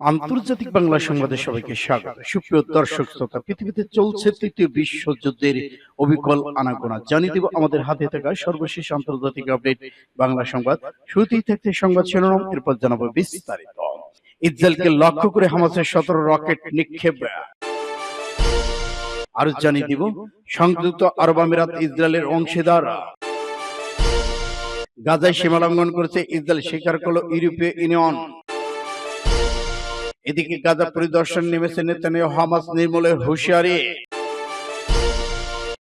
আন্তর্জাতিক বাংলা সংবাদে সবাইকে স্বাগত। সুপ্রিয় দর্শক শ্রোতা, পৃথিবীতে চলছে তৃতীয় বিশ্বযুদ্ধের অবিকল আনাগোনা। জানিয়ে দেব আমাদের হাতে থাকা সর্বশেষ আন্তর্জাতিক আপডেট বাংলা সংবাদ। শুরুতেই থাকতে সংবাদ শিরোনাম, এরপর জানাব বিস্তারিত। ইসরায়েলকে লক্ষ্য করে হামাসের সতেরো রকেট নিক্ষেপ। আরও জানিয়ে দিব, সংযুক্ত আরব আমিরাত ইসরায়েলের অংশীদার। গাজায় সীমা লঙ্ঘন করেছে ইসরায়েল, স্বীকার করল ইউরোপীয় ইউনিয়ন। এদিকে গাজা পরিদর্শন নেমেছে নেতানিয়াহু হামাস নির্মূলের হুঁশিয়ারি।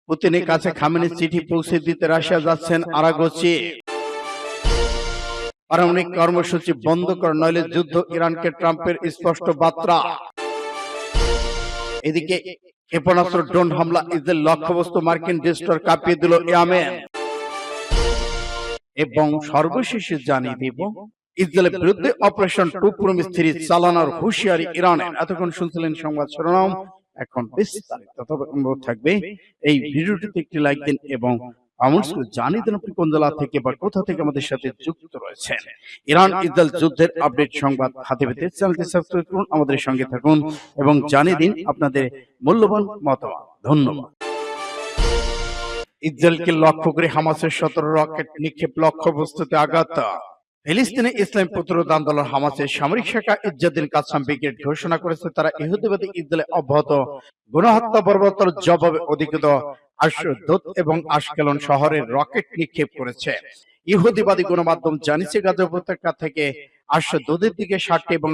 পুতিনের কাছে খামেনি চিঠি পৌঁছে দিতে রাশিয়া যাচ্ছেন আরাগোচি। পারমাণবিক কর্মসূচি বন্ধ কর নইলে যুদ্ধ ইরানকে ট্রাম্পের স্পষ্ট বার্তা। এদিকে ক্ষেপণাস্ত্র ড্রোন হামলা ইসরায়েল লক্ষ্যবস্তু মার্কিন ডিস্টর কাঁপিয়ে দিল ইয়ামেন এবং সর্বশেষে জানিয়ে দিব ইসরায়েলের বিরুদ্ধে অপারেশন টু প্রমিস থ্রি চালানোর হুঁশিয়ারি ইরানের। এতক্ষণ শুনছিলেন সংবাদ শিরোনাম। এখন বিস্তারিত তবে অনুরোধ থাকবে এই ভিডিওটিতে একটি লাইক দিন এবং কমেন্টস করে জানিয়ে দিন আপনি কোন জেলা থেকে বা কোথা থেকে আমাদের সাথে যুক্ত রয়েছেন। ইরান ইসরায়েল যুদ্ধের আপডেট সংবাদ হাতে পেতে চ্যানেলটি সাবস্ক্রাইব করুন আমাদের সঙ্গে থাকুন এবং জানিয়ে দিন আপনাদের মূল্যবান মতামত। ধন্যবাদ। ইসরায়েলকে লক্ষ্য করে হামাসের সতেরো রকেট নিক্ষেপ লক্ষ্যবস্তুতে আঘাত। ফিলিস্তিনে ইসলাম প্রতিরোধ আন্দোলন হামাসের সামরিক শাখা ইজ্জাদিন কাসাম ব্রিগেড ঘোষণা করেছে তারা ইহুদিবাদী ইদলে অব্যাহত গণহত্যা পর্বতর জবাবে অধিকৃত আশদোত এবং আশকেলন শহরের রকেট নিক্ষেপ করেছে। ইহুদিবাদী গণমাধ্যম জানিয়েছে গাজা উপত্যকা থেকে আশদোদের দিকে ষাটটি এবং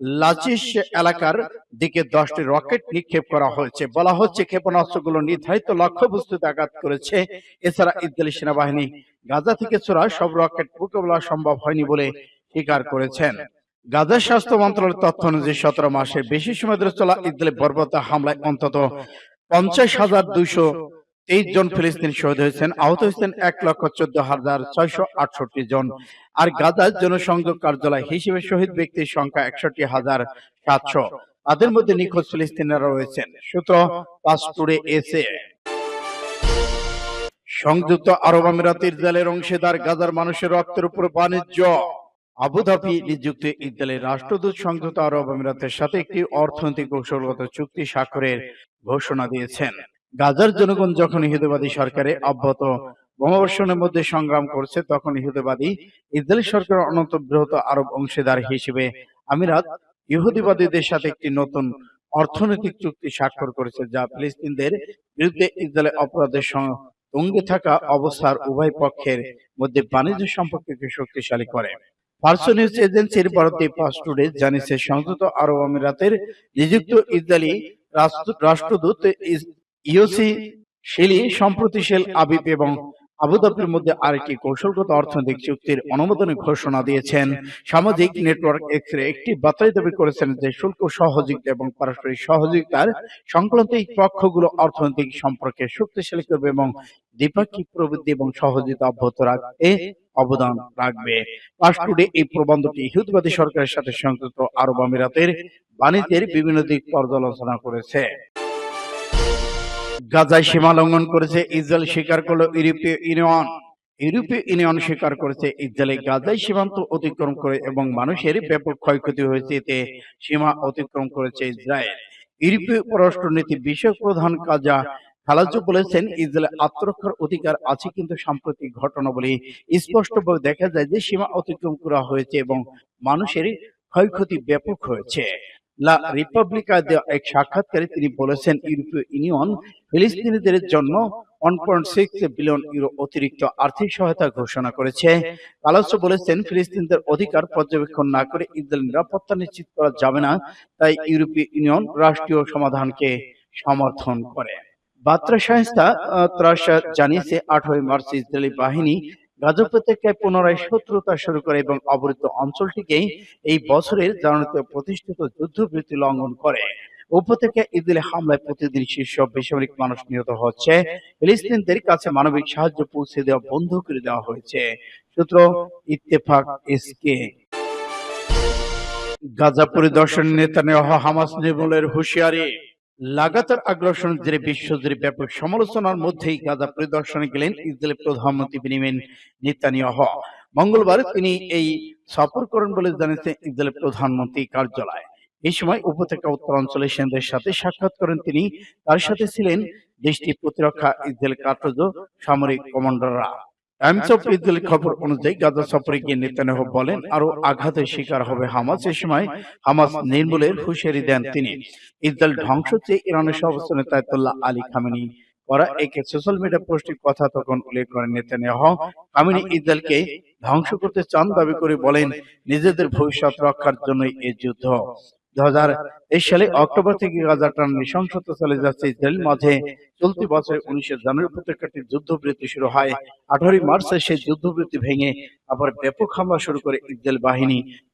লাচিস এলাকার দিকে দশটি রকেট নিক্ষেপ করা হয়েছে। বলা হচ্ছে ক্ষেপণাস্ত্রগুলো নির্ধারিত লক্ষ্যবস্তুতে আঘাত করেছে। এছাড়া ইসরায়েলি সেনাবাহিনী গাজা থেকে ছোড়া সব রকেট মোকাবেলা সম্ভব হয়নি বলে স্বীকার করেছেন। গাজার স্বাস্থ্য মন্ত্রণালয়ের তথ্য অনুযায়ী সতেরো মাসের বেশি সময় ধরে চলা ইসরায়েলের বর্বরতা হামলায় অন্তত পঞ্চাশ হাজার দুইশো তেইশ জন ফিলিস্তিন শহীদ হয়েছেন। আহত হয়েছেন এক লক্ষ চোদ্দ হাজার ছয়শো আটষট্টি জন। আর গাজার জনসংযোগ কার্যালয় হিসেবে শহীদ ব্যক্তির সংখ্যা একষট্টি হাজার সাতশো। তাদের মধ্যে নিখোঁজ ফিলিস্তিনিরা রয়েছেন। সূত্র পাসপুরে এসে। সংযুক্ত আরব আমিরাতের ইসরায়েলের অংশীদার গাজার মানুষের রক্তের উপর বাণিজ্য। আবুধাবি নিযুক্ত ইসরায়েলের রাষ্ট্রদূত সংযুক্ত আরব আমিরাতের সাথে একটি অর্থনৈতিক কৌশলগত চুক্তি স্বাক্ষরের ঘোষণা দিয়েছেন। গাজার জনগণ যখন ইহুদিবাদী সরকারের অব্যাহত বোমাবর্ষণের মধ্যে সংগ্রাম করছে, তখন ইহুদিবাদী ইসরায়েল সরকার অনন্ত বৃহৎ আরব অংশীদার হিসেবে আমিরাত ইহুদিবাদীদের সাথে একটি নতুন অর্থনৈতিক চুক্তি স্বাক্ষর করেছে, যা ফিলিস্তিনদের বিরুদ্ধে ইসরায়েলের অপরাধের তুঙ্গে থাকা অবস্থার উভয় পক্ষের মধ্যে বাণিজ্য সম্পর্ককে শক্তিশালী করে। ফার্স নিউজ এজেন্সির ভারতীয় পাস্টুডে জানিয়েছে, সংযুক্ত আরব আমিরাতের নিযুক্ত ইসরায়েলি রাষ্ট্রদূত ইয়োসি শিলি সম্প্রতি শেল আবিব এবং আবুধাবির মধ্যে আরেকটি কৌশলগত অর্থনৈতিক চুক্তির অনুমোদনের ঘোষণা দিয়েছেন। সামাজিক নেটওয়ার্ক এক্স একটি বার্তায় দাবি করেছেন যে শুল্ক সহযোগিতা এবং পারস্পরিক সহযোগিতার সংক্রান্ত এই পক্ষগুলো অর্থনৈতিক সম্পর্কে শক্তিশালী করবে এবং দ্বিপাক্ষিক প্রবৃদ্ধি এবং সহযোগিতা অব্যাহত রাখতে অবদান রাখবে। পাশটুডে এই প্রবন্ধটি ইহুদিবাদী সরকারের সাথে সংযুক্ত আরব আমিরাতের বাণিজ্যের বিভিন্ন দিক পর্যালোচনা করেছে। গাজায় সীমা লঙ্ঘন করেছে, ইসরায়েল স্বীকার করল, ইউরোপীয় ইউনিয়ন ইউরোপীয় ইউনিয়ন স্বীকার করেছে, ইসরায়েলে গাজায় সীমান্ত অতিক্রম করে এবং মানুষের ব্যাপক ক্ষয়ক্ষতি হয়েছে, এতে সীমা অতিক্রম করেছে ইসরায়েল। ইউরোপীয় পররাষ্ট্রনীতি বিষয়ক প্রধান কাজা খালাজু বলেছেন ইসরায়েলের আত্মরক্ষার অধিকার আছে কিন্তু সাম্প্রতিক ঘটনা ঘটনাবলী স্পষ্টভাবে দেখা যায় যে সীমা অতিক্রম করা হয়েছে এবং মানুষের ক্ষয়ক্ষতি ব্যাপক হয়েছে। লা রিপাবলিকা দেওয়া এক সাক্ষাৎকারে তিনি বলেছেন, ইউরোপীয় ইউনিয়ন ফিলিস্তিনিদের জন্য one point six billion euro অতিরিক্ত আর্থিক সহায়তা ঘোষণা করেছে। কালাসো বলেছেন, ফিলিস্তিনদের অধিকার পর্যবেক্ষণ না করে ইসরায়েল নিরাপত্তা নিশ্চিত করা যাবে না, তাই ইউরোপীয় ইউনিয়ন রাষ্ট্রীয় সমাধানকে সমর্থন করে। বার্তা সংস্থা ত্রাসা জানিয়েছে আঠারোই মার্চ ইসরায়েলি বাহিনী গাজা উপত্যকায় পুনরায় শত্রুতা শুরু করে এবং অবরুদ্ধ এই বছরের প্রতিষ্ঠিত যুদ্ধবৃত্তি লঙ্ঘন করে। উপত্যকায় ইসরায়েলি হামলায় প্রতিদিন শীর্ষ বেসামরিক মানুষ নিহত হচ্ছে। ফিলিস্তিনদের কাছে মানবিক সাহায্য পৌঁছে দেওয়া বন্ধ করে দেওয়া হয়েছে। সূত্র ইত্তেফাক এসকে। গাজা পরিদর্শন নেতানিয়াহু হামাস নির্মূলের হুঁশিয়ারি। লাগাতার আগ্রাসনের জেরে বিশ্বজুড়ে ব্যাপক সমালোচনার মধ্যেই গাজা পরিদর্শনে গেলেন ইসরায়েলের প্রধানমন্ত্রী বেনিয়ামিন নেতানিয়াহু। মঙ্গলবার তিনি এই সফর করেন বলে জানিয়েছে ইসরায়েলের প্রধানমন্ত্রী কার্যালয়। এই সময় উপত্যকা উত্তরাঞ্চলের সেনাদের সাথে সাক্ষাৎ করেন তিনি। তার সাথে ছিলেন দেশটির প্রতিরক্ষা ইসরায়েল কার্যজ সামরিক কমান্ডাররা। টাইমস অফ ইসরায়েল খবর অনুযায়ী গাজা সফরে গিয়ে নেতানিয়াহু বলেন আরও আঘাতের শিকার হবে হামাস। এ সময় হামাস নির্মূলের হুঁশিয়ারি দেন তিনি। ইসরায়েল ধ্বংস চেয়ে ইরানের সর্বোচ্চ নেতা আলী খামেনি। করা একে সোশ্যাল মিডিয়া পোস্টের কথা তখন উল্লেখ করেন নেতানিয়াহু। খামেনি ইসরায়েলকে ধ্বংস করতে চান দাবি করে বলেন নিজেদের ভবিষ্যৎ রক্ষার জন্য এই যুদ্ধ। বাহিনী।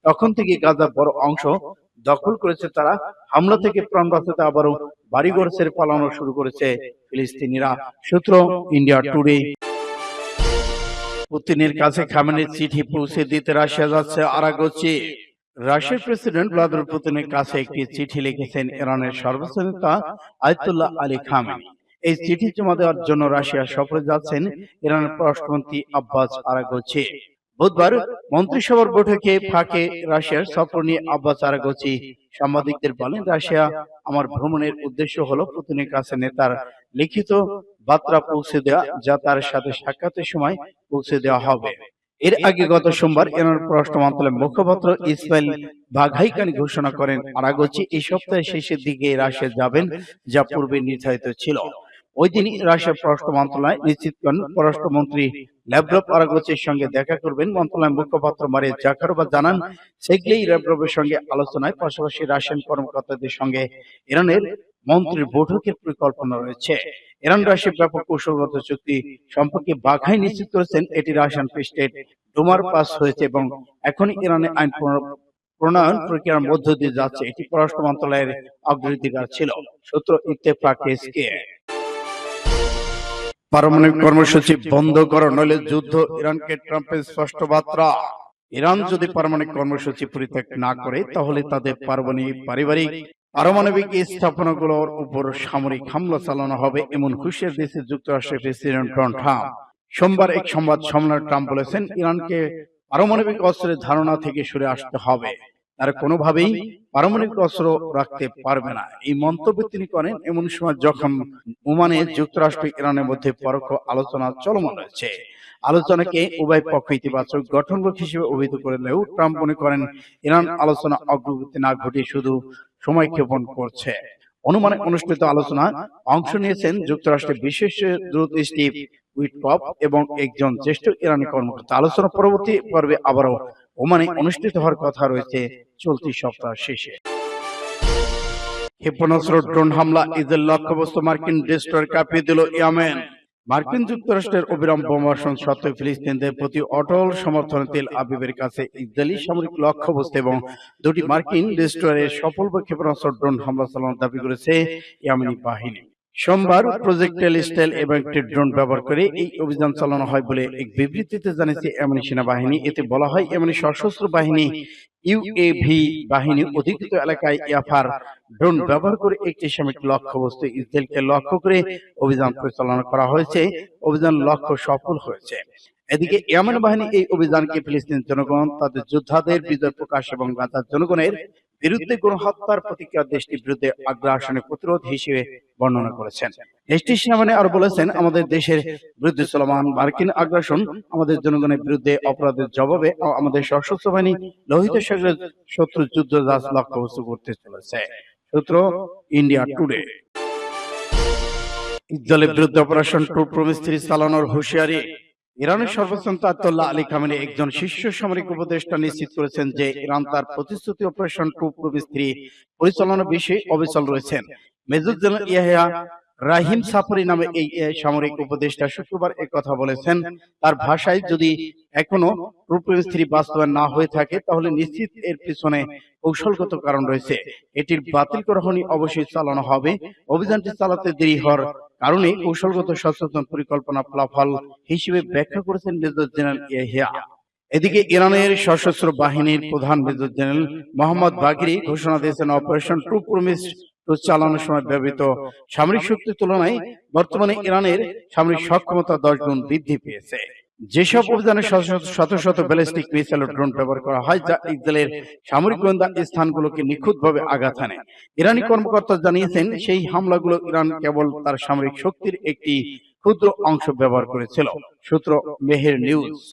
তখন থেকে গাজার বড় অংশ দখল করেছে তারা। হামলা থেকে প্রাণ বাঁচাতে আবারও বাড়িঘর পালানো শুরু করেছে ফিলিস্তিনিরা। সূত্র ইন্ডিয়া টুডে। পুতিনের কাছে খামেনের চিঠি পৌঁছে দিতে রাশিয়া যাচ্ছে আরাগোচি। রাশিয়ার প্রেসিডেন্ট ভ্লাদিমির পুতিনের কাছে একটি চিঠি লিখেছেন ইরানের সর্বোচ্চ নেতা আয়তুল্লাহ আলী খামেনি এই চিঠি জমা দেওয়ার জন্য রাশিয়া সফরে যাচ্ছেন ইরানের পররাষ্ট্রমন্ত্রী আব্বাস আরাগোচি। বুধবার মন্ত্রিসভার বৈঠকে ফাঁকে রাশিয়ার সফর নিয়ে আব্বাস আরাগোচি সাংবাদিকদের বলেন রাশিয়া আমার ভ্রমণের উদ্দেশ্য হলো পুতিনের কাছে নেতার লিখিত বার্তা পৌঁছে দেওয়া যা তার সাথে সাক্ষাতের সময় পৌঁছে দেওয়া হবে। এর আগে গত সোমবার ইরান পররাষ্ট্র মন্ত্রণালয়ের মুখপাত্র ইসমাইল বাঘাইকানি ঘোষণা করেন আরাগোচি। এই সপ্তাহের শেষের দিকে রাশিয়া যাবেন যা পূর্বে নির্ধারিত ছিল। ওই দিনই রাশিয়ার পররাষ্ট্র মন্ত্রণালয় নিশ্চিত করেন পররাষ্ট্রমন্ত্রী ল্যাভরভ আরাগোচির সঙ্গে দেখা করবেন। মন্ত্রণালয়ের মুখপাত্র মারিয়া জাকারোভা জানান সেগলেই ল্যাভরভের সঙ্গে আলোচনায় পাশাপাশি রাশিয়ান কর্মকর্তাদের সঙ্গে ইরানের মন্ত্রীর বৈঠকের পরিকল্পনা রয়েছে। ইরান রাশিয়ার ব্যাপক কৌশলগত চুক্তি সম্পর্কে বাঘাই নিশ্চিত করেছেন এটি রাশিয়ান স্টেট ডোমার পাস হয়েছে এবং এখন ইরানে আইন প্রণয়ন প্রক্রিয়ার মধ্য দিয়ে যাচ্ছে। এটি পররাষ্ট্র মন্ত্রণালয়ের অগ্রাধিকার ছিল। সূত্র ইত্তেফাক পারমাণবিক কর্মসূচি বন্ধ করো নইলে যুদ্ধ ইরানকে ট্রাম্পের স্পষ্ট বার্তা। ইরান যদি পারমাণবিক কর্মসূচি পরিত্যাগ না করে তাহলে তাদের পারমাণবিক পারিবারিক পারমাণবিক স্থাপনাগুলোর উপর সামরিক হামলা চালানো হবে এমন হুঁশিয়ার দিয়েছে যুক্তরাষ্ট্রের প্রেসিডেন্ট ডোনাল্ড ট্রাম্প। সোমবার এক সংবাদ সম্মেলনে ট্রাম্প বলেছেন, ইরানকে পারমাণবিক অস্ত্রের ধারণা থেকে সরে আসতে হবে। তারা কোনোভাবেই পারমাণবিক অস্ত্র রাখতে পারবে না। এই মন্তব্য তিনি করেন এমন সময় যখন ওমানে যুক্তরাষ্ট্র ইরানের মধ্যে পরোক্ষ আলোচনা চলমান রয়েছে। আলোচনাকে উভয় পক্ষ ইতিবাচক গঠনমূলক হিসেবে অভিহিত করলেও ট্রাম্প মনে করেন, ইরান আলোচনা অগ্রগতি না ঘটিয়ে শুধু সময় ক্ষেপণ করছে। অনুমানে অনুষ্ঠিত আলোচনা অংশ নিয়েছেন যুক্তরাষ্ট্রের বিশেষ দূত স্টিভ উইটকপ এবং একজন জ্যেষ্ঠ ইরানি কর্মকর্তা। আলোচনা পরবর্তী পর্বে আবারও ওমানে অনুষ্ঠিত হওয়ার কথা রয়েছে চলতি সপ্তাহ শেষে। ক্ষেপণাস্ত্র ড্রোন হামলা ইসরায়েল লক্ষ্যবস্তু মার্কিন ডেস্ট্রয়ার কাঁপিয়ে দিল ইয়ামেন। মার্কিন যুক্তরাষ্ট্রের অবিরাম বোমাবর্ষণ সত্ত্বেও ফিলিস্তিনদের প্রতি অটল সমর্থন তেল আবিবের কাছে ইসরায়েলি সামরিক লক্ষ্যবস্তু এবং দুটি মার্কিন ডিস্ট্রয়ের সফল ক্ষেপণাস্ত্র ড্রোন হামলা চালানোর দাবি করেছে ইয়ামিনী বাহিনী। সোমবার প্রজেক্ট টেলিস্টাইল এবং একটি ড্রোন ব্যবহার করে এই অভিযান চালানো হয় বলে এক বিবৃতিতে জানিয়েছে এমন সেনাবাহিনী। এতে বলা হয় এমনি সশস্ত্র বাহিনী ইউএভি বাহিনী অধিকৃত এলাকায় ইয়াফার ড্রোন ব্যবহার করে একটি সামরিক লক্ষ্যবস্তু ইসরায়েলকে লক্ষ্য করে অভিযান পরিচালনা করা হয়েছে। অভিযান লক্ষ্য সফল হয়েছে। এদিকে ইয়ামেন বাহিনী এই অভিযানকে ফিলিস্তিন জনগণ তাদের যোদ্ধাদের বিজয় প্রকাশ এবং গাজার জনগণের বিরুদ্ধে গণহত্যার প্রতিক্রিয়া দেশটির বিরুদ্ধে আগ্রাসনের প্রতিরোধ হিসেবে বর্ণনা করেছেন। দেশটির সেনাবাহিনী আরও বলেছেন, আমাদের দেশের বিরুদ্ধে চলমান মার্কিন আগ্রাসন আমাদের জনগণের বিরুদ্ধে অপরাধের জবাবে আমাদের সশস্ত্র বাহিনী, লোহিত সাগরের শত্রু যুদ্ধ জাহাজ লক্ষ্যবস্তু করতে চলেছে। সূত্র ইন্ডিয়া টুডে। ইসরায়েলের বিরুদ্ধে অপারেশন টু প্রমিস্ত্রি চালানোর হুঁশিয়ারি ইরানের সর্বোচ্চ নেতা আলী খামেনি একজন শীর্ষ সামরিক উপদেষ্টা নিশ্চিত করেছেন যে ইরান তার প্রতিশ্রুতি অপারেশন টু প্রবিস্ত্রি পরিচালনার বিষয়ে অবিচল রয়েছেন। Major general Yahya Rahim Safavi নামে এই সামরিক উপদেষ্টা শুক্রবার কথা বলেছেন। তার ভাষায় যদি এখনও প্রবিস্ত্রি বাস্তবায়ন না হয়ে থাকে তাহলে নিশ্চিত এর পিছনে কৌশলগত কারণ রয়েছে। এটির বাতিল করা হয়নি অবশ্যই চালানো হবে। অভিযানটি চালাতে দেরি হওয়ার কারণে কৌশলগত সচেতন পরিকল্পনা ফলাফল হিসেবে ব্যাখ্যা করেছেন মেজর জেনারেল ইয়াহিয়া এদিকে ইরানের সশস্ত্র বাহিনীর প্রধান মেজর জেনারেল মোহাম্মদ বাগিরি ঘোষণা দিয়েছেন অপারেশন টু প্রমিস টু চালানোর সময় ব্যবহৃত সামরিক শক্তির তুলনায় বর্তমানে ইরানের সামরিক সক্ষমতা দশ গুণ বৃদ্ধি পেয়েছে। যেসব অভিযানে শত শত ব্যালিস্টিক মিসাইল ড্রোন ব্যবহার করা হয়, যা ইসরায়েলের সামরিক গোয়েন্দা স্থানগুলোকে নিখুঁতভাবে আঘাত হানে। ইরানি কর্মকর্তা জানিয়েছেন, সেই হামলাগুলো ইরান কেবল তার সামরিক শক্তির একটি ক্ষুদ্র অংশ ব্যবহার করেছিল। সূত্র মেহের নিউজ।